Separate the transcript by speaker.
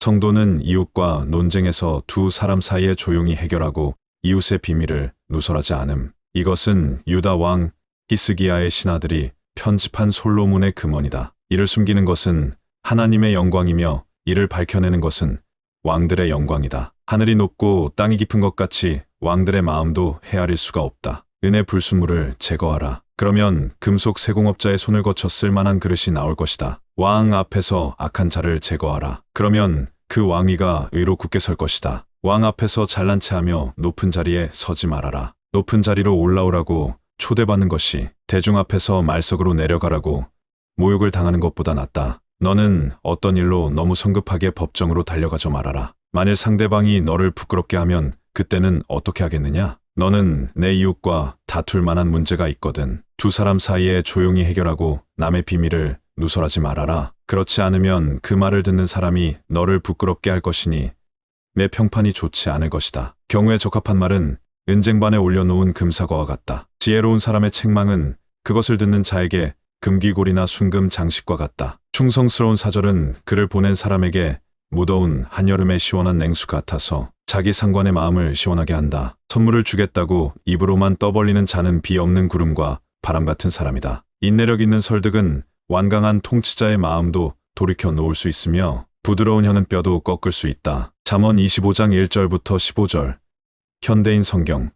Speaker 1: 성도는 이웃과 논쟁에서 두 사람 사이에 조용히 해결하고 이웃의 비밀을 누설하지 않음. 이것은 유다 왕 히스기야의 신하들이 편집한 솔로몬의 금원이다. 이를 숨기는 것은 하나님의 영광이며 이를 밝혀내는 것은 왕들의 영광이다. 하늘이 높고 땅이 깊은 것 같이 왕들의 마음도 헤아릴 수가 없다. 은의 불순물을 제거하라. 그러면 금속 세공업자의 손을 거쳐 쓸만한 그릇이 나올 것이다. 왕 앞에서 악한 자를 제거하라. 그러면 그 왕위가 의로 굳게 설 것이다. 왕 앞에서 잘난 체하며 높은 자리에 서지 말아라. 높은 자리로 올라오라고 초대받는 것이 대중 앞에서 말석으로 내려가라고 모욕을 당하는 것보다 낫다. 너는 어떤 일로 너무 성급하게 법정으로 달려가지 말아라. 만일 상대방이 너를 부끄럽게 하면 그때는 어떻게 하겠느냐? 너는 내 이웃과 다툴 만한 문제가 있거든. 두 사람 사이에 조용히 해결하고 남의 비밀을 누설하지 말아라. 그렇지 않으면 그 말을 듣는 사람이 너를 부끄럽게 할 것이니 내 평판이 좋지 않을 것이다. 경우에 적합한 말은 은쟁반에 올려놓은 금사과와 같다. 지혜로운 사람의 책망은 그것을 듣는 자에게 금기골이나 순금 장식과 같다. 충성스러운 사절은 그를 보낸 사람에게 무더운 한여름의 시원한 냉수 같아서 자기 상관의 마음을 시원하게 한다. 선물을 주겠다고 입으로만 떠벌리는 자는 비 없는 구름과 바람 같은 사람이다. 인내력 있는 설득은 완강한 통치자의 마음도 돌이켜 놓을 수 있으며 부드러운 혀는 뼈도 꺾을 수 있다. 잠언 25장 1절부터 15절 현대인 성경